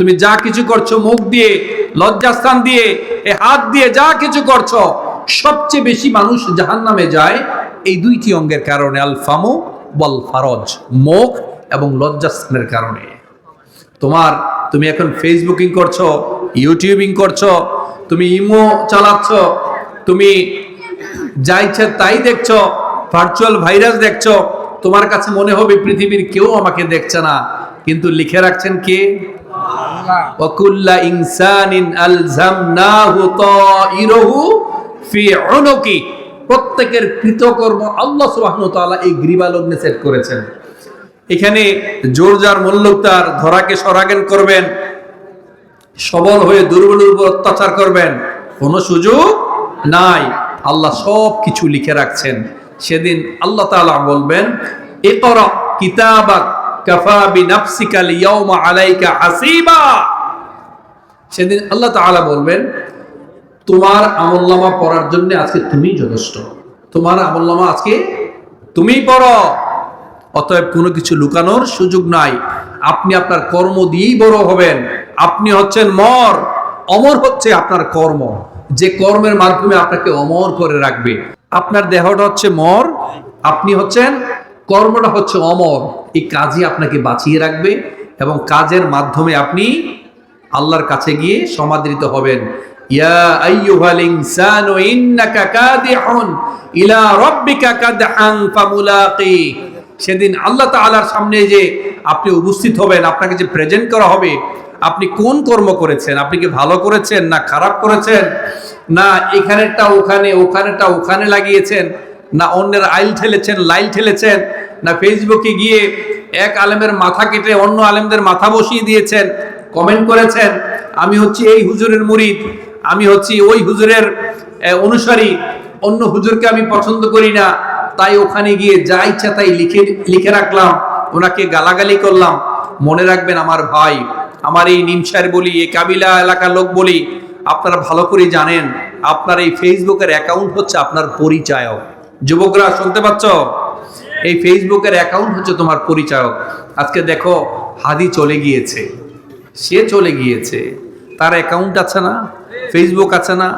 তুমি যা কিছু করছ, মুখ দিয়ে, লজ্জাস্থান দিয়ে, এ হাত দিয়ে যা কিছু করছ, সবচেয়ে বেশি মানুষ জাহান নামে যায় এই দুইটি অঙ্গের কারণে আল ফামু বল ফারজ মুখ এবং লজ্জাস্থানের কারণে। তোমার, তুমি এখন ফেসবুকিং করছ, ইউটিউবিং করছ, তুমি ইমো চালাচ্ছ, তুমি যা ইচ্ছা তাই দেখছ, ভার্চুয়াল ভাইরাস দেখছ, তোমার কাছে মনে হবে পৃথিবীর কেউ আমাকে দেখছে না, কিন্তু লিখে রাখছেন কে? ওয়াকুল্লা ইনসানিন আলজামনাহু তাইরহু ফি উনুকি। প্রত্যেকের কৃতকর্ম আল্লাহ সুবহানাহু তাআলা এই গ্রীবালগ্নে সেট করেছেন। এখানে জোরজার যার তার ধরাকে সরাগেন করবেন, সবল হয়ে দুর্বলের উপর অত্যাচার করবেন, কোনো সুযোগ নাই। আল্লাহ সব কিছু লিখে রাখছেন। সেদিন আল্লাহ তালা বলবেন এ কর কিতাবাক সেদিন আল্লাহ বলবেন, তোমার পড়ার জন্য আজকে তুমি যথেষ্ট। তোমার আজকে তুমিই পড়ো। অতএব কোনো কিছু লুকানোর সুযোগ নাই। আপনি আপনার কর্ম দিয়েই বড় হবেন। আপনি হচ্ছেন মর। অমর হচ্ছে আপনার কর্ম। যে কর্মের মাধ্যমে আপনাকে অমর করে রাখবে। আপনার দেহটা হচ্ছে মর। আপনি হচ্ছেন কর্মটা হচ্ছে অমর। এই কাজই আপনাকে বাঁচিয়ে রাখবে এবং কাজের মাধ্যমে আপনি আল্লাহর কাছে গিয়ে সমাদৃত হবেন। সেদিন আল্লাহ তাআলার সামনে যে আপনি উপস্থিত হবেন, আপনাকে যে প্রেজেন্ট করা হবে, আপনি কোন কর্ম করেছেন? আপনি কি ভালো করেছেন না খারাপ করেছেন? না এখানেরটা ওখানে, ওখানেরটা ওখানে লাগিয়েছেন? না অন্যের আইল ঠেলেছেন, লাইল ঠেলেছেন, না ফেসবুকে গিয়ে এক আলেমের মাথা কেটে অন্য আলেমদের মাথা বসিয়ে দিয়েছেন কমেন্ট করেছেন, আমি হচ্ছি এই হুজুরের মুরিদ, আমি হচ্ছি ওই হুজুরের অনুসারী, অন্য হুজুরকে আমি পছন্দ করি না, তাই ওখানে গিয়ে যা ইচ্ছা তাই লিখে লিখে রাখলাম, ওনাকে গালাগালি করলাম, মনে রাখবেন আমার ভাই, আমার এই নিমসার বলি, এই কাবিলা এলাকার লোক বলি, আপনারা ভালো করে জানেন, আপনার এই ফেসবুকের অ্যাকাউন্ট হচ্ছে আপনার পরিচয়ক। যুবকরা শুনতে পাচ্ছ? এই ফেসবুকের অ্যাকাউন্ট হচ্ছে তোমার পরিচয়ক। আজকে দেখো হাদি চলে গিয়েছে। সে চলে গিয়েছে। তার অ্যাকাউন্ট আছে না? ফেসবুক আছে না?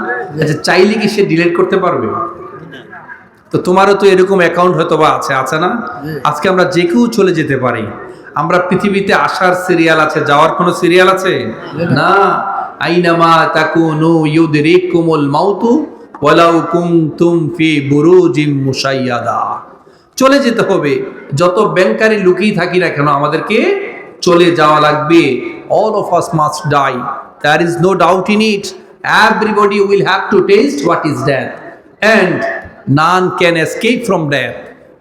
আচ্ছা চাইলে কি সে ডিলিট করতে পারবে? তো তোমারও তো এরকম অ্যাকাউন্ট হয়তো বা আছে আছে না? আজকে আমরা যে কেউ চলে যেতে পারি। আমরা পৃথিবীতে আসার সিরিয়াল আছে যাওয়ার কোনো সিরিয়াল আছে? না। আইনামা তাকুনু ইউদরিকুমুল মাউতু ওয়ালাউ কুনতুম ফি বুরুজিম মুশাইয়াদা। চলে যেতে হবে। যত ব্যাংকারি লুকিয়ে থাকি না কেন, আমাদেরকে চলে যাওয়া লাগবে। All of us must die there is no doubt in it everybody will have to taste what is death and none can escape from death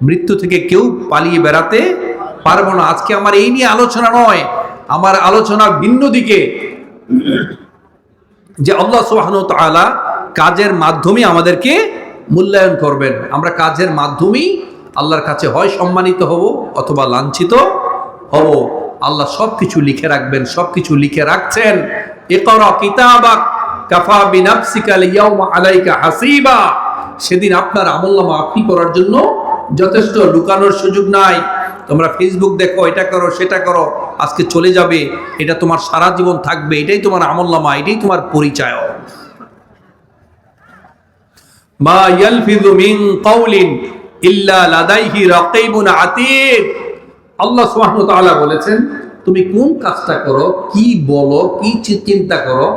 মৃত্যু থেকে কেউ পালিয়ে বেড়াতে পারব না। আজকে আমার এই নিয়ে আলোচনা নয়। আমার আলোচনা ভিন্ন দিকে। যে আল্লাহ সুবহানাহু ওয়া তাআলা কাজের মাধ্যমে আমাদেরকে মূল্যায়ন করবেন। আমরা কাজের মাধ্যমেই আল্লাহর কাছে হয় সম্মানিত হব অথবা লাঞ্ছিত হব। আল্লাহ সব কিছু লিখে রাখবেন সব কিছু লিখে রাখছেন। সেদিন আপনার আমলনামা আপনি করার জন্য যথেষ্ট লুকানোর সুযোগ নাই। তোমরা ফেসবুক দেখো, এটা করো, সেটা করো, আজকে চলে যাবে। এটা তোমার সারা জীবন থাকবে, এটাই তোমার আমলনামা এটাই তোমার পরিচয়। বলেছেন, তুমি কোন কাজটা করো? কি বলো? কি চিন্তা করো?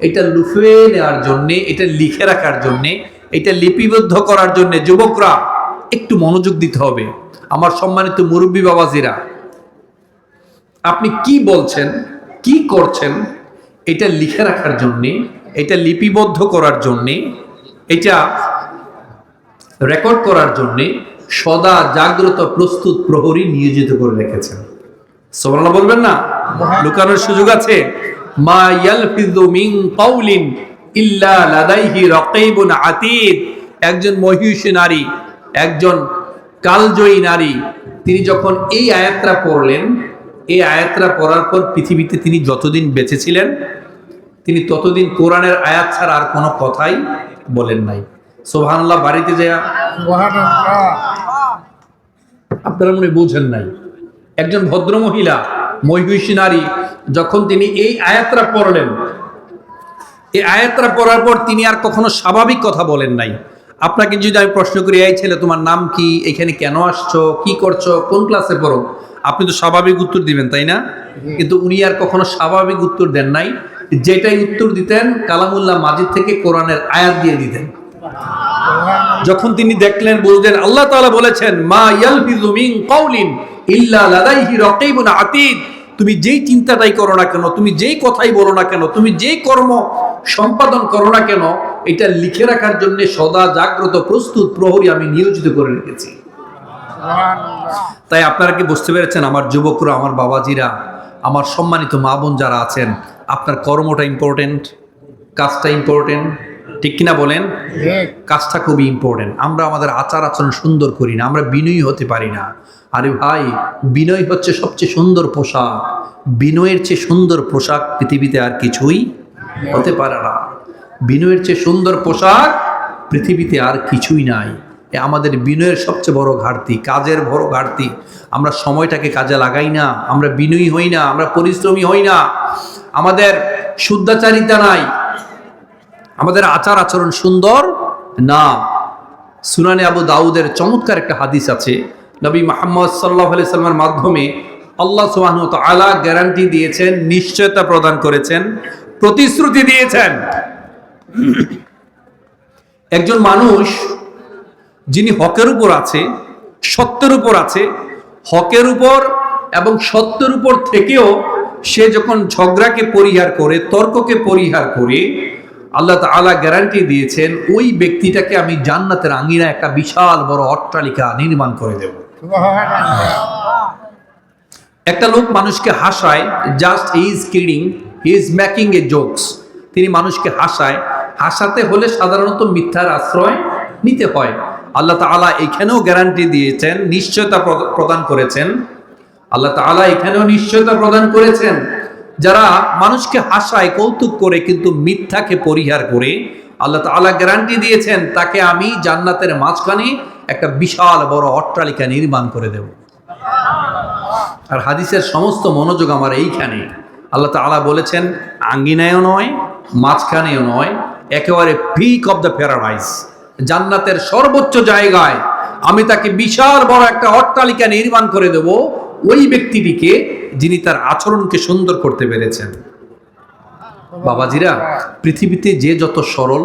এটা লুফে নেওয়ার জন্য, এটা লিখে রাখার জন্য, এটা লিপিবদ্ধ করার জন্য যুবকরা, একটু মনোযোগ দিতে হবে। আমার সম্মানিত মুরব্বী বাবাজিরা, আপনি কি বলছেন, কি করছেন, এটা লিখে রাখার জন্যে, এটা লিপিবদ্ধ করার জন্যে, এটা রেকর্ড করার জন্যে সদা জাগ্রত প্রস্তুত প্রহরী নিয়োজিত করে রেখেছেন। সোমাল্লাহ বলবেন না? লুকানোর সুযোগ আছে? মা ইয়ালফিযু মিন কাউলিন ইল্লা লাদাইহি রাকিবুন আতীদ। একজন মহিষী নারী একজন কালজয়ী নারী তিনি যখন এই আয়াতটা পড়লেন এই আয়াতটা পড়ার পর পৃথিবীতে তিনি যতদিন বেঁচে ছিলেন তিনি ততদিন কোরআনের আয়াত ছাড়া আর কোনো কথাই বলেন নাই। সোহানুল্লাহ বাড়িতে যায় আপনারা মনে বুঝেন নাই। একজন ভদ্র মহিলা মহিষী নারী, যখন তিনি এই আয়াতটা পড়লেন, এই আয়াতটা পড়ার পর তিনি আর কখনো স্বাভাবিক কথা বলেন নাই। আপনাকে যদি আমি প্রশ্ন করি, এই ছেলে, তোমার নাম কি? এখানে কেন আসছো? কি করছ? কোন ক্লাসে পড়ো? আপনি তো স্বাভাবিক উত্তর দিবেন, তাই না? কিন্তু উনি আর কখনো স্বাভাবিক উত্তর দেন নাই। যেটাই উত্তর দিতেন, কালামুল্লাহ মাজিদ থেকে কোরআনের আয়াত দিয়ে দিতেন। যখন তিনি দেখলেন বলতেন আল্লাহ তাআলা বলেছেন, মা ইয়ালফিযু কাউলিন ইল্লা লাদাইহি তুমি যেই চিন্তাটাই করো না কেন, তুমি যেই কথাই বলো না কেন, তুমি যেই কর্ম সম্পাদন করো না কেন, এটা লিখে রাখার জন্য সদা জাগ্রত, প্রস্তুত, প্রহরী আমি নিয়োজিত করে রেখেছি। তাই আপনারা কি বুঝতে পেরেছেন, আমার যুবকরা, আমার বাবাজিরা, আমার সম্মানিত মা বোন যারা আছেন, আপনার কর্মটা ইম্পর্টেন্ট কাজটা ইম্পর্টেন্ট ঠিক কিনা বলেন? কাজটা খুবই ইম্পর্টেন্ট আমরা আমাদের আচার আচরণ সুন্দর করি না আমরা বিনয়ী হতে পারি না। আরে ভাই বিনয় হচ্ছে সবচেয়ে সুন্দর পোশাক। বিনয়ের চেয়ে সুন্দর পোশাক পৃথিবীতে আর কিছুই হতে পারে না। বিনয়ের চেয়ে সুন্দর পোশাক পৃথিবীতে আর কিছুই নাই। এ আমাদের বিনয়ের সবচেয়ে বড় ঘাটতি কাজের বড় ঘাটতি। আমরা সময়টাকে কাজে লাগাই না আমরা বিনয়ী হই না আমরা পরিশ্রমী হই না। আমাদের শুদ্ধাচারিতা নাই। আমাদের আচার আচরণ সুন্দর? না। সুনানে আবু দাউদের চমৎকার একটা হাদিস আছে। নবী মোহাম্মদ সাল্লাহ আলি সাল্লামের মাধ্যমে আল্লাহ সুবাহন আলা গ্যারান্টি দিয়েছেন, নিশ্চয়তা প্রদান করেছেন, প্রতিশ্রুতি দিয়েছেন। একজন মানুষ যিনি হকের উপর আছে, সত্যের উপর আছে, হকের উপর এবং সত্যের উপর থেকেও সে যখন ঝগড়াকে পরিহার করে, তর্ককে পরিহার করে আল্লাহ তাআলা গ্যারান্টি দিয়েছেন ওই ব্যক্তিটাকে আমি জান্নাতের আঙ্গিনা একটা বিশাল বড় অট্টালিকা নির্মাণ করে দেব। একটা লোক মানুষকে হাসায় just is kidding he is making a jokes তিনি মানুষকে হাসায় হাসাতে হলে সাধারণত মিথ্যার আশ্রয় নিতে হয়। আল্লাহ তাআলা এখানেও গ্যারান্টি দিয়েছেন নিশ্চয়তা প্র- প্রদান করেছেন। আল্লাহ তাআলা এখানেও নিশ্চয়তা প্রদান করেছেন। যারা মানুষকে হাসায়, কৌতুক করে, কিন্তু মিথ্যাকে পরিহার করে, আল্লাহ তাআলা গ্যারান্টি দিয়েছেন, তাকে আমি জান্নাতের মাঝখানে একটা বিশাল বড় অট্টালিকা নির্মাণ করে দেব। আর হাদিসের সমস্ত মনোযোগ আমার এইখানে। আল্লাহ তাআলা বলেছেন, আঙ্গিনায়ও নয়, মাঝখানেও নয়, একেবারে পিক অফ দ্য প্যারাডাইস জান্নাতের সর্বোচ্চ জায়গায় আমি তাকে বিশাল বড় একটা অট্টালিকা নির্মাণ করে দেব, ওই ব্যক্তিটিকে যিনি তার আচরণকে সুন্দর করতে পেরেছেন। বাবাজিরা, পৃথিবীতে যে যত সরল,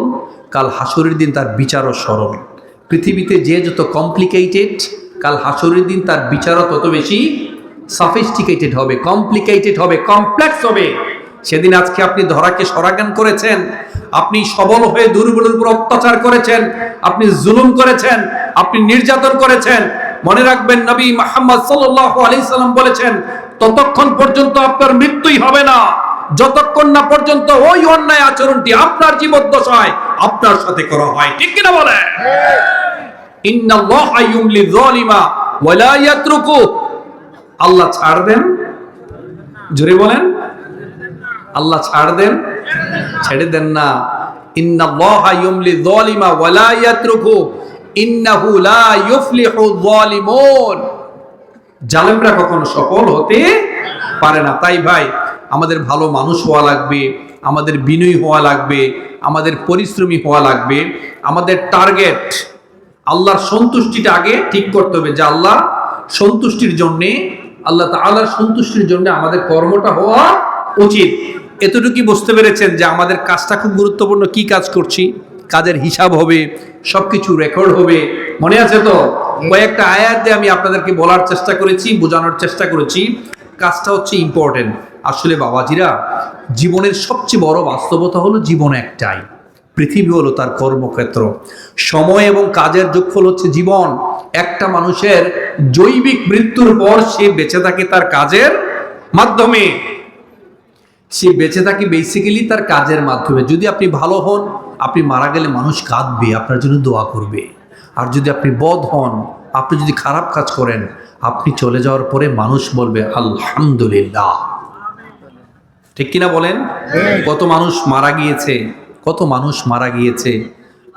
কাল হাসরের দিন তার বিচারও সরল। পৃথিবীতে যে যত কমপ্লিকেটেড কাল হাসরের দিন তার বিচারও তত বেশি সফিস্টিকেটেড হবে কমপ্লিকেটেড হবে কমপ্লেক্স হবে। সেদিন আজকে আপনি ধরাকে সরাগান করেছেন, আপনি সবল হয়ে দুর্বলের উপর অত্যাচার করেছেন, আপনি জুলুম করেছেন, আপনি নির্যাতন করেছেন। মনে রাখবেন নবী মোহাম্মদ সাল্লাল্লাহু আলাইহি সাল্লাম বলেছেন ততক্ষণ পর্যন্ত আপনার মৃত্যুই হবে না। যতক্ষণ না পর্যন্ত ওই অন্যায় আচরণটি আপনার জীবদ্দশায় আপনার সাথে করা হয়। ঠিক কিনা বলে আল্লাহ ছাড় দেন। জোরে বলেন। আল্লাহ ছাড় দেন। ছেড়ে দেন না। ইন্নাল্লাহা ইন্নাহু লা ইউফলিহু যালিমুন। জালেমরা কখনো সফল হতে পারে না। তাই ভাই, আমাদের ভালো মানুষ হওয়া লাগবে, আমাদের বিনয়ী হওয়া লাগবে, আমাদের পরিশ্রমী হওয়া লাগবে, আমাদের টার্গেট আল্লাহর সন্তুষ্টিটা আগে ঠিক করতে হবে যে আল্লাহ সন্তুষ্টির জন্যে, আল্লাহ তাআলার সন্তুষ্টির জন্য আমাদের কর্মটা হওয়া উচিত। এতটুকু বুঝতে পেরেছেন যে আমাদের কাজটা খুব গুরুত্বপূর্ণ, কি কাজ করছি, কাজের হিসাব হবে, সবকিছু রেকর্ড হবে। মনে আছে তো? কয়েকটা আয়াত দিয়ে আমি আপনাদেরকে বলার চেষ্টা করেছি, বোঝানোর চেষ্টা করেছি। কাজটা হচ্ছে ইম্পর্টেন্ট আসলে বাবাজিরা, জীবনের সবচেয়ে বড় বাস্তবতা হলো জীবন একটাই। পৃথিবী হলো তার কর্মক্ষেত্র। সময় এবং কাজের যোগফল হচ্ছে জীবন। একটা মানুষের জৈবিক মৃত্যুর পর সে বেঁচে থাকে তার কাজের মাধ্যমে। সে বেঁচে থাকে বেসিক্যালি তার কাজের মাধ্যমে। যদি আপনি ভালো হন, আপনি মারা গেলে মানুষ কাঁদবে, আপনার জন্য দোয়া করবে। আর যদি আপনি বধ হন আপনি যদি খারাপ কাজ করেন আপনি চলে যাওয়ার পরে মানুষ বলবে আলহামদুলিল্লাহ। ঠিক কিনা বলেন? কত মানুষ মারা গিয়েছে কত মানুষ মারা গিয়েছে।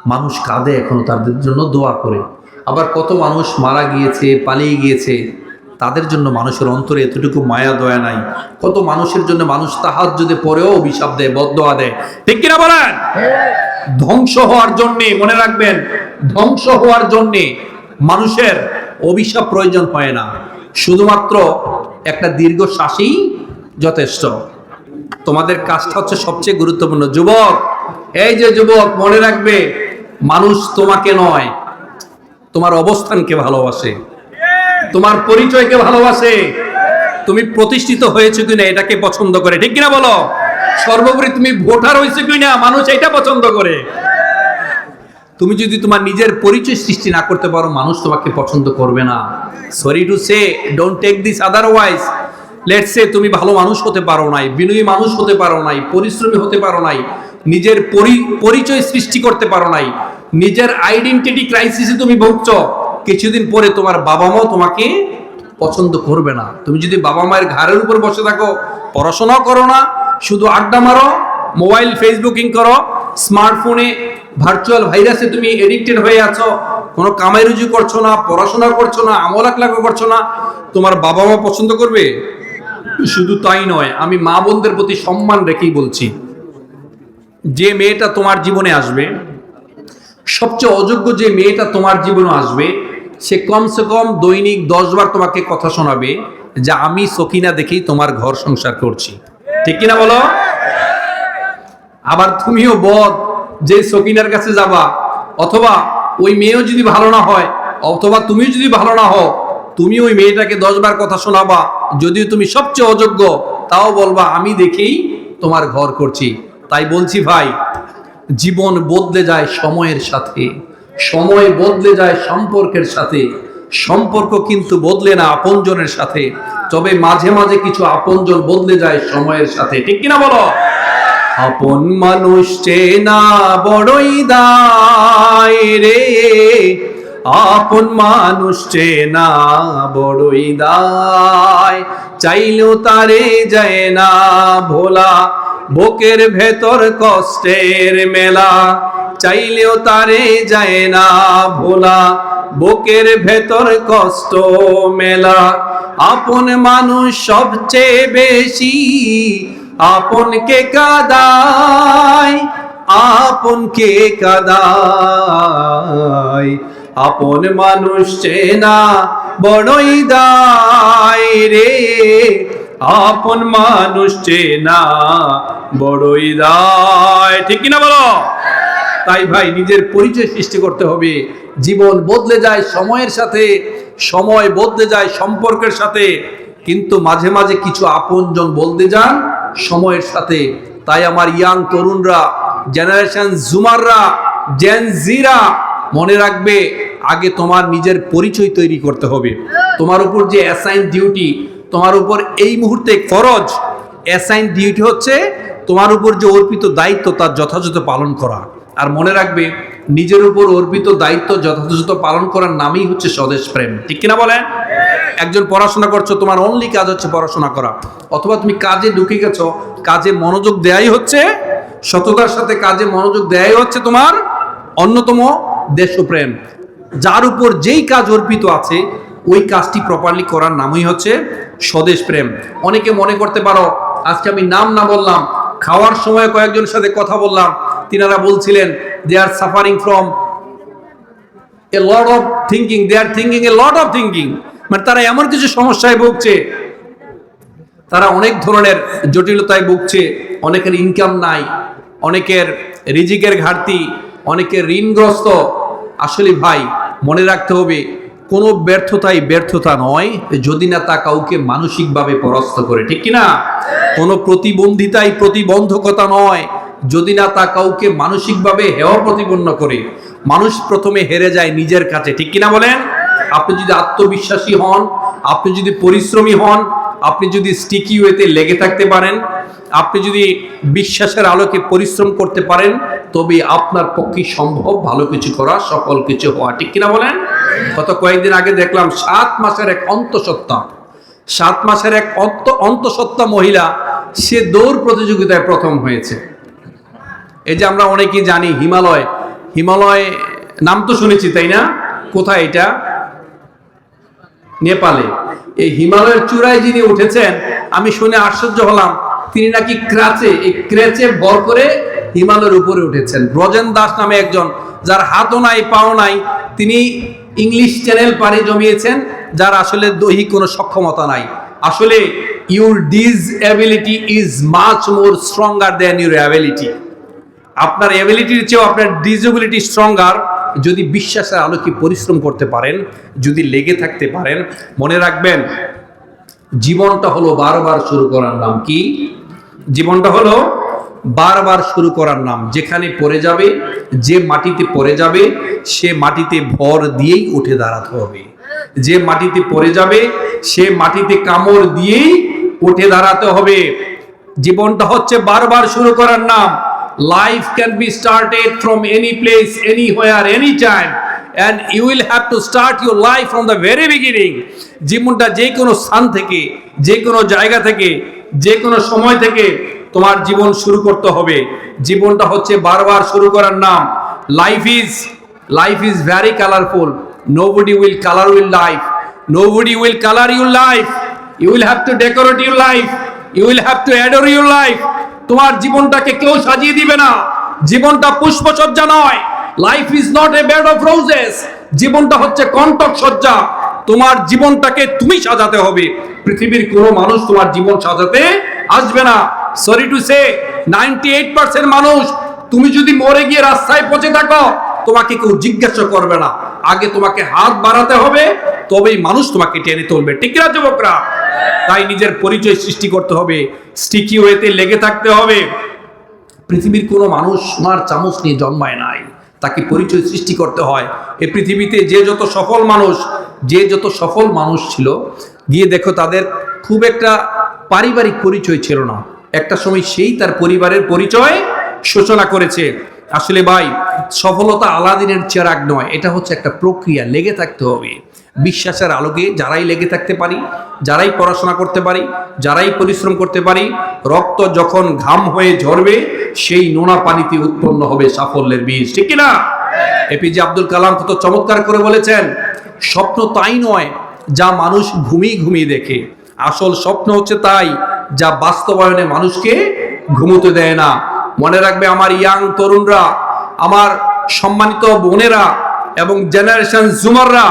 মানুষ কাঁদে এখনও তাদের জন্য দোয়া করে। আবার কত মানুষ মারা গিয়েছে পালিয়ে গিয়েছে তাদের জন্য মানুষের অন্তরে এতটুকু মায়া দয়া নাই। কত মানুষের জন্য মানুষ তাহার যদি পরেও অভিশাপ দেয় বদয়া দেয়। ঠিক কিনা বলেন? ধ্বংস হওয়ার জন্য, মনে রাখবেন, ধ্বংস হওয়ার জন্যে মানুষের অভিশাপ প্রয়োজন হয় না। শুধুমাত্র একটা দীর্ঘ শ্বাসই যথেষ্ট। তোমাদের কাজটা হচ্ছে সবচেয়ে গুরুত্বপূর্ণ। যুবক, এই যে যুবক, মনে রাখবে, মানুষ তোমাকে নয়, তোমার অবস্থানকে ভালোবাসে, তোমার পরিচয়কে ভালোবাসে। তুমি প্রতিষ্ঠিত হয়েছে কিনা এটাকে পছন্দ করে, ঠিক কিনা বলো? সর্বোপরি তুমি ভোটার হয়েছে কিনা, মানুষ এটা পছন্দ করে। তুমি যদি তোমার নিজের পরিচয় সৃষ্টি না করতে পারো, মানুষ তোমাকে পছন্দ করবে না। Sorry to say don't take this otherwise let's say তুমি ভালো মানুষ হতে পারো নাই, বিনয়ী মানুষ হতে পারো নাই, পরিশ্রমী হতে পারো নাই, নিজের পরি- পরিচয় সৃষ্টি করতে পারো নাই, নিজের আইডেন্টিটি ক্রাইসিসে তুমি ভুগছ, কিছুদিন পরে তোমার বাবা মাও তোমাকে পছন্দ করবে না। তুমি যদি বাবা মায়ের ঘাড়ের উপর বসে থাকো, পড়াশোনাও করো না শুধু আড্ডা মারো, মোবাইল ফেসবুকিং করো, স্মার্টফোনে ভার্চুয়াল ভাইরাসে তুমি এডিক্টেড হয়ে আছো, কোনো কামাই রুজু করছ না, পড়াশোনা করছ না, আমল আকলাকও করছ না, তোমার বাবা মা পছন্দ করবে? শুধু তাই নয়, আমি মা বোনদের প্রতি সম্মান রেখেই বলছি, যে মেয়েটা তোমার জীবনে আসবে, সবচেয়ে অযোগ্য যে মেয়েটা তোমার জীবনে আসবে, সে কমসে কম দৈনিক দশবার তোমাকে কথা শোনাবে যে, আমি সকিনা দেখেই তোমার ঘর সংসার করছি। ঠিক কিনা বলো? আবার তুমিও বদ যে সকিনার কাছে যাবা, অথবা ওই মেয়েও যদি ভালো না হয়, অথবা তুমিও যদি ভালো না হও, তুমি ওই মেয়েটাকে দশবার কথা শোনাবা, যদিও তুমি সবচেয়ে অযোগ্য, তাও বলবা, আমি দেখেই তোমার ঘর করছি। তাই বলছি ভাই, জীবন বদলে যায় সময়ের সাথে, সময় বদলে যায় সম্পর্কের সাথে। সম্পর্ক কিন্তু বদলে না আপনজনের সাথে। তবে মাঝে মাঝে কিছু আপনজন বদলে যায় সময়ের সাথে। ঠিক কিনা বলো? আপন মানুষ চেনা বড়ই দায় রে। আপন মানুষ চেনা বড়ই দায়। চাইলেও তারে যায় না ভোলা। বুকের ভেতর কষ্টের মেলা। চাইলেও তারে যায় না ভোলা। বুকের ভেতর কষ্ট মেলা। আপন মানুষ সবচেয়ে বেশি আপনকে কাদায় আপনকে কাদায়। আপন মানুষ চেনা বড়ই দায় রে। আপন মানুষ চেনা বড়ই দায়। ঠিক কিনা বলো? তাই ভাই নিজের পরিচয় সৃষ্টি করতে হবে। জীবন বদলে যায় সময়ের সাথে, সময় বদলে যায় সম্পর্কের সাথে। কিন্তু মাঝে মাঝে কিছু আপনজন বলতে যান সময়ের সাথে। তাই আমার ইয়াং তরুণরা জেনারেশন জুমাররা জেন জিরা মনে রাখবে, আগে তোমার নিজের পরিচয় তৈরি করতে হবে। তোমার উপর যে অ্যাসাইন ডিউটি তোমার উপর এই মুহূর্তে ফরজ অ্যাসাইন ডিউটি হচ্ছে তোমার উপর যে অর্পিত দায়িত্ব তার যথাযথ পালন করা। আর মনে রাখবে, নিজের উপর অর্পিত দায়িত্ব যথাযথ পালন করার নামই হচ্ছে স্বদেশ প্রেম। ঠিক কিনা বলেন? একজন পড়াশোনা করছ, তোমার অনলি কাজ হচ্ছে পড়াশোনা করা। অথবা তুমি কাজে ঢুকে গেছো, কাজে মনোযোগ দেয়াই হচ্ছে, সততার সাথে কাজে মনোযোগ দেয়াই হচ্ছে তোমার অন্যতম দেশপ্রেম। যার উপর যেই কাজ অর্পিত আছে, ওই কাজটি প্রপারলি করার নামই হচ্ছে স্বদেশ প্রেম। অনেকে মনে করতে পারো, আজকে আমি নাম না বললাম, খাওয়ার সময় কয়েকজনের সাথে কথা বললাম তিনারা বলছিলেন they are suffering from a lot of thinking they are thinking a lot of thinking মানে তারা এমন কিছু সমস্যায় ভুগছে, তারা অনেক ধরনের জটিলতায় ভুগছে, অনেকের ইনকাম নাই, অনেকের রিজিকের ঘাটতি, অনেকের ঋণগ্রস্ত। আসলে ভাই, মনে রাখতে হবে, কোনো ব্যর্থতাই ব্যর্থতা নয়, যদি না তা কাউকে মানসিকভাবে পরাস্ত করে। ঠিক কি না কোনো প্রতিবন্ধিতাই প্রতিবন্ধকতা নয় যদি না তা কাউকে মানসিকভাবে হেয় প্রতিপন্ন করে, মানুষ প্রথমে হেরে যায় নিজের কাছে, ঠিক কিনা বলেন? আপনি যদি আত্মবিশ্বাসী হন, আপনি যদি পরিশ্রমী হন, আপনি যদি স্টিকি ওয়েতে লেগে থাকতে পারেন, আপনি যদি বিশ্বাসের আলোকে পরিশ্রম করতে পারেন, তবে আপনার পক্ষে সম্ভব ভালো কিছু করা, সফল কিছু হওয়া, ঠিক কিনা বলেন? গত কয়েকদিন আগে দেখলাম সাত মাসের এক অন্তঃসত্ত্বা, সাত মাসের এক অন্ত, অন্তঃসত্ত্বা মহিলা, সে দৌড় প্রতিযোগিতায় প্রথম হয়েছে। এই যে আমরা অনেকেই জানি হিমালয় হিমালয় নাম তো শুনেছি, তাই না? কোথায় এটা? নেপালে। এই হিমালয়ের চূড়ায় যিনি উঠেছেন, আমি শুনে আশ্চর্য হলাম, তিনি নাকি ক্রাচে, এই ক্রেচে বর করে হিমালয়ের উপরে উঠেছেন। ব্রজেন দাস নামে একজন, যার হাতও নাই, পাও নাই, তিনি ইংলিশ চ্যানেল পাড়ি জমিয়েছেন, যার আসলে দৈহিক কোনো সক্ষমতা নাই। আসলে, your disability is much more stronger than your ability. আপনার অ্যাবিলিটির চেয়েও আপনার ডিজেবিলিটি স্ট্রঙ্গার যদি বিশ্বাসের আলোকে পরিশ্রম করতে পারেন, যদি লেগে থাকতে পারেন, মনে রাখবেন, জীবনটা হলো বারবার শুরু করার নাম কি? জীবনটা হলো বারবার শুরু করার নাম। যেখানে পড়ে যাবে, যে মাটিতে পড়ে যাবে, সে মাটিতে ভর দিয়েই উঠে দাঁড়াতে হবে। যে মাটিতে পড়ে যাবে, সে মাটিতে কামড় দিয়েই উঠে দাঁড়াতে হবে। জীবনটা হচ্ছে বারবার শুরু করার নাম। Be started from any place anywhere any time and you will have to start your life from the very beginning জীবনটা যে কোনো স্থান থেকে যে কোনো জায়গা থেকে যে কোনো সময় থেকে তোমার জীবন শুরু করতে হবে। জীবনটা হচ্ছে বারবার শুরু করার নাম। Life is life is very colourful nobody will colour will life nobody will colour your life you will have to decorate your life you will have to adore your life তোমার জীবনটাকে কেউ সাজিয়ে দিবে না। জীবনটা পুষ্পসজ্জা নয়। Life is not a bed of roses জীবনটা হচ্ছে কণ্টক সজ্জা। তোমার জীবনটাকে তুমি সাজাতে হবে। পৃথিবীর কোনো মানুষ তোমার জীবন সাজাতে আসবে না। Sorry to say ninety eight percent মানুষ, তুমি যদি মরে গিয়ে রাস্তায় পচে থাকো, তোমাকে কেউ জিজ্ঞাসা করবে না। আগে তোমাকে হাত বাড়াতে হবে, তবেই মানুষ তোমাকে টেনে তুলবে। ঠিক না যুবকরা? তাই নিজের পরিচয় সৃষ্টি করতে হবে। স্টিকি ওয়েতে লেগে থাকতে হবে। পৃথিবীর কোনো মানুষ সোনার চামচ নিয়ে জন্মায় নাই। তাকে পরিচয় সৃষ্টি করতে হয়। এই পৃথিবীতে যে যত সফল মানুষ, যে যত সফল মানুষ ছিল, গিয়ে দেখো তাদের খুব একটা পারিবারিক পরিচয় ছিল না। একটা সময় সেই তার পরিবারের পরিচয় সূচনা করেছে। আসলে ভাই, সফলতা আলাদিনের চেরাগ নয়, এটা হচ্ছে একটা প্রক্রিয়া, লেগে থাকতে হবে। বিশ্বাসের আলোকে যারাই লেগে থাকতে পারি, যারাই পড়াশোনা করতে পারি, যারাই পরিশ্রম করতে পারি, রক্ত যখন ঘাম হয়ে ঝরবে, সেই নোনা পানিতে উৎপন্ন হবে সাফল্যের বীজ। ঠিক কিনা? এপিজে আব্দুল কালাম কত চমৎকার করে বলেছেন, স্বপ্ন তাই নয় যা মানুষ ঘুমিয়ে ঘুমিয়ে দেখে। আসল স্বপ্ন হচ্ছে তাই যা বাস্তবায়নে মানুষকে ঘুমোতে দেয় না। মনে রাখবে আমার ইয়াং তরুণরা, আমার সম্মানিত বোনেরা এবং জেনারেশন জুমাররা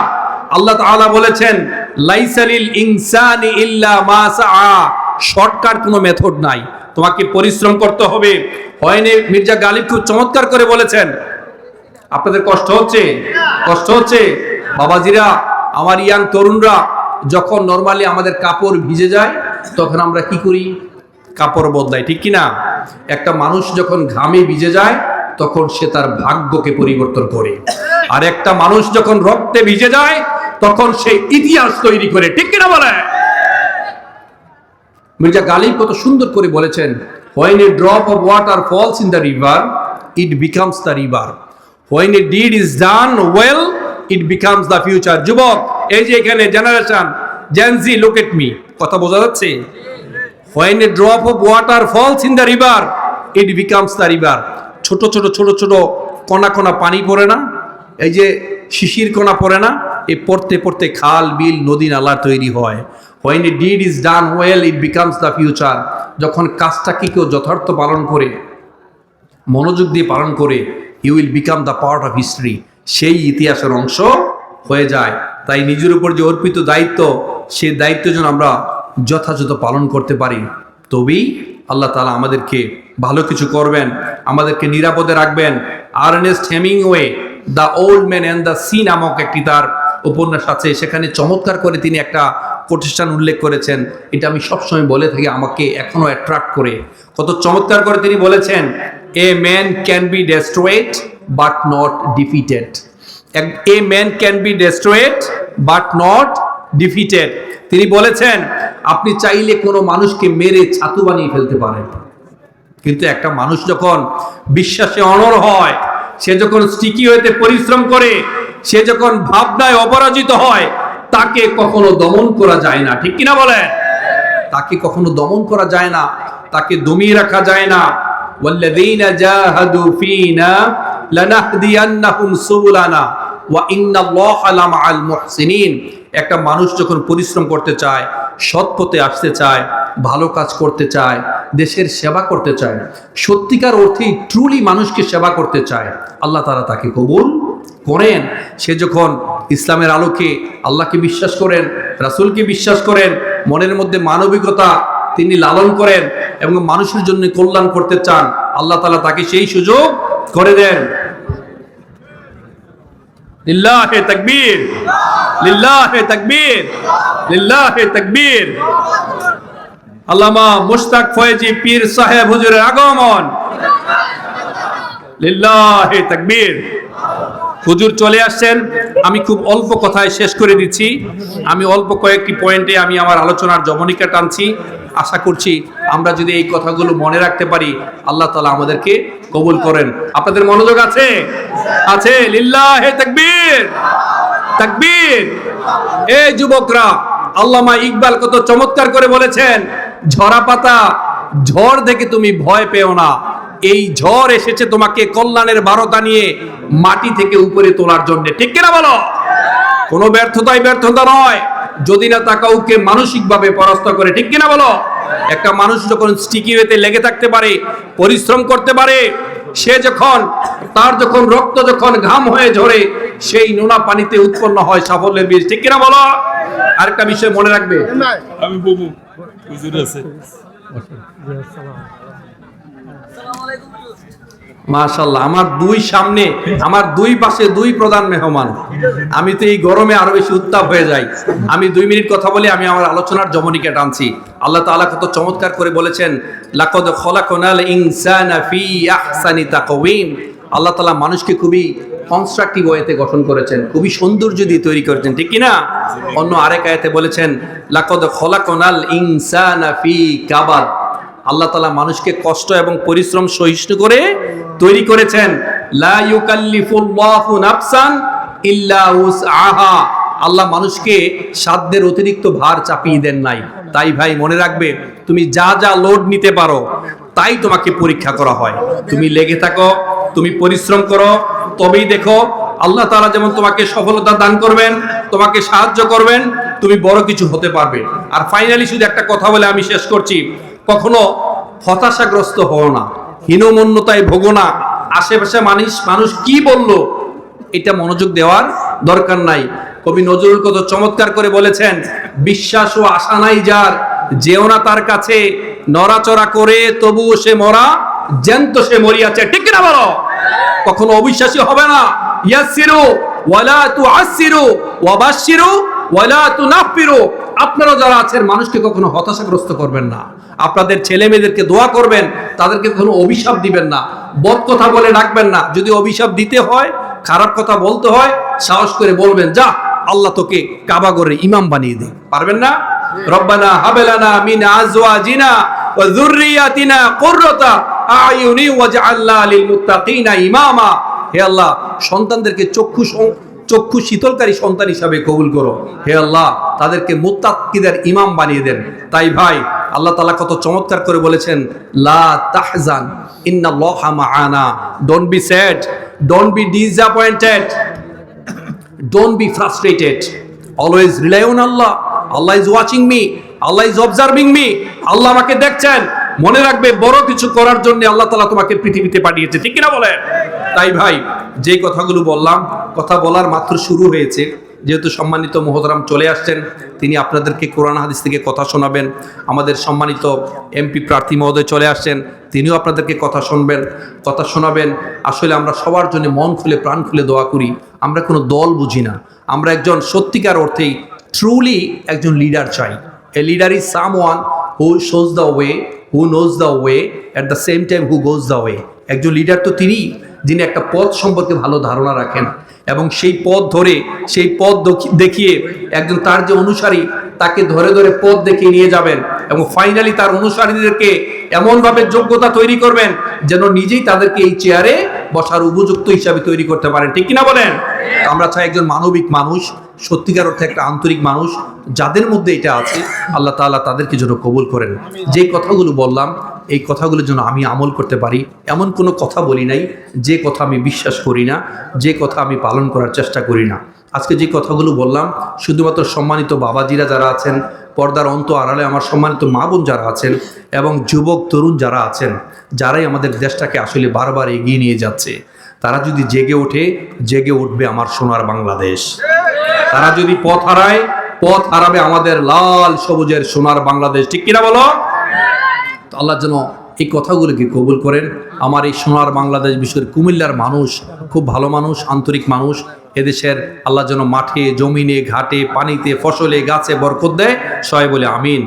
আল্লাহ তাআলা বলেছেন, লাইসালিল ইনসানি ইল্লা মা শর্টকাট কোনো মেথড নাই। তোমাকে পরিশ্রম করতে হবে। হয়নি মির্জা গালিব খুব চমৎকার করে বলেছেন। আপনাদের কষ্ট হচ্ছে? কষ্ট হচ্ছে? বাবাজিরা, আমার ইয়াং তরুণরা যখন নর্মালি আমাদের কাপড় ভিজে যায়, তখন আমরা কি করি? কাপড় বদলাই, ঠিক কি না একটা মানুষ যখন ঘামে ভিজে যায় তখন সে তার ভাগ্যকে পরিবর্তন করে। আর একটা মানুষ যখন রক্তে ভিজে যায়, তখন সে ইতিহাস তৈরি করে। ঠিক কিনা বলে? মির্জা গালিব কত সুন্দর করে বলেছেন when a drop of water falls in the river it becomes the river when a deed is done well it becomes the future যুবক, এই যে এখানে generation Gen Z look at me কথা বোঝা যাচ্ছে? When a drop of water falls in the river it becomes the river ছোট ছোট ছোট ছোট কণা কণা পানি পড়ে না? এই যে শিশির কণা পড়ে না? এই পড়তে পড়তে খাল, বিল, নদী, নালা তৈরি হয়। When a deed is done well it becomes the future যখন কাজটাকে কেউ যথার্থ পালন করে, মনোযোগ দিয়ে পালন করে you will become the part of history সেই ইতিহাসের অংশ হয়ে যায়। তাই নিজের উপর যে অর্পিত দায়িত্ব, সেই দায়িত্ব যেন আমরা যথাযথ পালন করতে পারি। তবেই আল্লাহ তালা আমাদেরকে ভালো কিছু করবেন। আমাদেরকে নিরাপদে রাখবেন। Ernest Hemingway, The Old Man and the Sea নামক একটি তার উপন্যাস আছে। সেখানে চমৎকার করে তিনি একটা প্রতিষ্ঠান উল্লেখ করেছেন। এটা আমি সবসময় বলে থাকি, আমাকে এখনও অ্যাট্রাক্ট করে। কত চমৎকার করে তিনি বলেছেন a man can be destroyed but not defeated a man can be destroyed but not defeated তিনি বলেছেন, আপনি চাইলে কোনো মানুষকে মেরে ছাতু বানিয়ে ফেলতে পারেন। কিন্তু একটা মানুষ যখন বিশ্বাসে অনর হয়, সে যখন স্টিকি হইতে পরিশ্রম করে, সে যখন ভাবনায় অপরাজিত হয়, তাকে কখনো দমন করা যায় না। ঠিক কিনা বলে তাকে কখনো দমন করা যায় না, তাকে দমিয়ে রাখা যায় না। ওয়াল্লাযীনা লানাহদিয়ান্নাহুম সুবুলানা, ওয়া ইন্নাল্লাহা লামাআল মুহসিনিন। একটা মানুষ যখন পরিশ্রম করতে চায়, সৎ পথে আসতে চায়, ভালো কাজ করতে চায়, দেশের সেবা করতে চায়, সত্যিকার অর্থেই ট্রুলি মানুষকে সেবা করতে চায়, আল্লাহ তারা তাকে কবুল করেন। সে যখন ইসলামের আলোকে আল্লাহকে বিশ্বাস করেন, রাসূলকে বিশ্বাস করেন, মনের মধ্যে মানবিকতা তিনি লালন করেন এবং মানুষের জন্য কল্যাণ করতে চান, আল্লাহ তালা তাকে সেই সুযোগ করে দেন। লিল্লাহে তাকবীর লিল্লাহে তাকবীর লিল্লাহে তাকবীর। আল্লামা মুশতাক ফয়েজি পীর সাহেব হুজুরের আগমন। লিল্লাহে তাকবীর। হুজুর চলে আসছেন, আমি খুব অল্প কথায় শেষ করে দিচ্ছি। আমি অল্প কয়েকটি পয়েন্টে আমি আমার আলোচনার জবনিকা টানছি। আশা করছি আমরা যদি এই কথাগুলো মনে রাখতে পারি, আল্লাহ তালা আমাদেরকে কবুল করেন। আপনাদের মনোযোগ আছে? আছে, লিল্লাহে তাকবীর। তাকবীর। এ যুবকরা, আল্লামা ইকবাল কত চমৎকার করে বলেছেন, ঝরা পাতা, ঝড় দেখে তুমি ভয় পেও না। এই ঝড় এসেছে তোমাকে কল্যাণের বারতা নিয়ে মাটি থেকে উপরে তোলার জন্য। ঠিক কিনা বলো? কোনো ব্যর্থতাই ব্যর্থতা নয়। যদি না তা কাউকে মানসিকভাবে পরাস্ত করে, ঠিক কিনা বলো? একটা মানুষ যখন স্টিকি ওয়েতে লেগে থাকতে পারে, পরিশ্রম করতে পারে সে যখন তার যখন রক্ত যখন ঘাম হয়ে ঝরে সেই নোনা পানিতে উৎপন্ন হয় সাফল্যের বীজ। ঠিক কিনা বলো? আরেকটা বিষয় মনে রাখবে। আমি বুবু হুজুর আছে। মাশাল্লাহ আমার দুই সামনে, আমার দুই পাশে দুই প্রধান মেহমান। আমি তো এই গরমে আরও বেশি উত্তাপ হয়ে যাই। আমি দুই মিনিট কথা বলে, আমি আমার আলোচনার জমনিকে টানছি। আল্লাহ তাআলা কত চমৎকার করে বলেছেন, লাকদ আল্লাহ তাআলা মানুষকে খুবই কনস্ট্রাকটিভ ওয়েতে গঠন করেছেন, খুবই সৌন্দর্য দিয়ে তৈরি করেছেন, ঠিক কি না অন্য আরেক আয়াতে বলেছেন, লাকদ খলাকনাল ইনসানা ফি কাবাদ। আল্লাহ তালা মানুষকে কষ্ট এবং পরিশ্রম সহিষ্ণু করে তৈরি করেছেন, লা ইল্লা আল্লাহ মানুষকে সাধ্যের অতিরিক্ত ভার চাপিয়ে দেন নাই। তাই ভাই, মনে রাখবে, তুমি যা যা লোড নিতে পারো, তাই তোমাকে পরীক্ষা করা হয়। তুমি লেগে থাকো, তুমি পরিশ্রম করো, তবেই দেখো আল্লাহ তারা যেমন তোমাকে সফলতা দান করবেন, তোমাকে সাহায্য করবেন, তুমি বড় কিছু হতে পারবে। আর ফাইনালি শুধু একটা কথা বলে আমি শেষ করছি, কখনো হতাশাগ্রস্ত হও না। হীনমন্যতায় ভোগো না। আশেপাশে মানুষ মানুষ কি বলল? এটা মনোযোগ দেওয়ার দরকার নাই। কবি নজরুল কত চমৎকার করে বলেছেন, বিশ্বাস ও আশা নাই যার, যেও না তার কাছে। নড়াচড়া করে তবুও সে মরা, জ্যান্ত সে মরিয়াছে। ঠিক না বলো? কখনো অবিশ্বাসী হবে না। ইয়াসিরু ওয়ালা তুআসিরু ওয়াবাশশিরু ওয়ালা তুনাফিরু আপনারা যারা আছেন, মানুষকে কখনো হতাশাগ্রস্ত করবেন না। আপনাদের ছেলে মেয়েদেরকে দোয়া করবেন, তাদেরকে কখনো অভিশাপ দিবেন না। বদ কথা বলে ডাকবেন না। যদি অভিশাপ দিতে হয়, খারাপ কথা বলতে হয়, সাহস করে বলবেন, যা, আল্লাহ তোকে কাবাগরের ইমাম বানিয়ে দে। পারবেন না? রব্বানা হাবেলানা মিন আজওয়াজিনা ওয়া যুররিয়াতিনা কুররাতা আয়ুনি ওয়াজআলনা লিল মুত্তাকিনা ইমামা। হে আল্লাহ, সন্তানদেরকে চক্ষু চক্ষু শীতলকারী সন্তান হিসাবে কবুল করো। হে আল্লাহ, তাদেরকে মুত্তাকিদের ইমাম বানিয়ে দেন। তাই ভাই, আল্লাহ তাআলা কত চমৎকার করে বলেছেন, লা তাহজান, ইন্নাল্লাহা মাআনা। Don't be sad don't be disappointed Don't be frustrated. Always rely on Allah Allah is watching me. Allah is observing me. আল্লাহ আমাকে দেখছেন। মনে রাখবে বড় কিছু করার জন্য আল্লাহ তালা তোমাকে পৃথিবীতে পাঠিয়েছে। ঠিক কিনা বলেন? তাই ভাই যে কথাগুলো বললাম, কথা বলার মাত্র শুরু হয়েছে। যেহেতু সম্মানিত মহোদরাম চলে আসছেন, তিনি আপনাদেরকে কোরআন হাদিস থেকে কথা শোনাবেন। আমাদের সম্মানিত এমপি প্রার্থী মহোদয় চলে আসছেন, তিনিও আপনাদেরকে কথা শুনবেন, কথা শোনাবেন। আসলে আমরা সবার জন্য মন খুলে, প্রাণ খুলে দোয়া করি। আমরা কোনো দল বুঝি না। আমরা একজন সত্যিকার অর্থেই ট্রুলি একজন লিডার চাই। A leader is someone who shows the way who knows the way at the same time who goes the way একজন লিডার তো তিনি যিনি একটা পথ সম্পর্কে ভালো ধারণা রাখেন এবং সেই পথ ধরে, সেই পথ দেখিয়ে একজন তার যে অনুসারী, তাকে ধরে ধরে পথ দেখিয়ে নিয়ে যাবেন এবং ফাইনালি তার অনুসারীদেরকে এমনভাবে যোগ্যতা তৈরি করবেন যেন নিজেই তাদেরকে এই চেয়ারে বসার উপযুক্ত হিসাবে তৈরি করতে পারেন। ঠিক কিনা বলেন? আমরা চাই একজন মানবিক মানুষ, সত্যিকার অর্থে একটা আন্তরিক মানুষ, যাদের মধ্যে এটা আছে, আল্লাহ তাআলা তাদেরকে যেন কবুল করেন। যে কথাগুলো বললাম এই কথাগুলো যেন আমি আমল করতে পারি। এমন কোনো কথা বলি নাই, যে কথা আমি বিশ্বাস করি না, যে কথা আমি পালন করার চেষ্টা করি না। আজকে যে কথাগুলো বললাম, শুধুমাত্র সম্মানিত বাবাজিরা যারা আছেন, পর্দার অন্ত আড়ালে আমার সম্মানিত মা বোন যারা আছেন, এবং যুবক, তরুণ যারা আছেন, যারাই আমাদের দেশটাকে আসলে বারবার এগিয়ে নিয়ে যাচ্ছে, তারা যদি জেগে ওঠে, জেগে উঠবে আমার সোনার বাংলাদেশ। তারা যদি পথ হারায়, পথ হারাবে আমাদের লাল সবুজের সোনার বাংলাদেশ। ঠিক কিনা বলো? তো আল্লাহ যেন এই কথাগুলোকে কবুল করেন। আমার এই সোনার বাংলাদেশ বিশ্বের কুমিল্লার মানুষ, খুব ভালো মানুষ, আন্তরিক মানুষ। এদেশের আল্লাহ যেন মাঠে, জমিনে, ঘাটে, পানিতে, ফসলে, গাছে বরকত দেয়। সবাই বলে আমিন।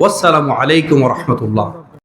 ওয়াসসালামু আলাইকুম রাহমাতুল্লাহ।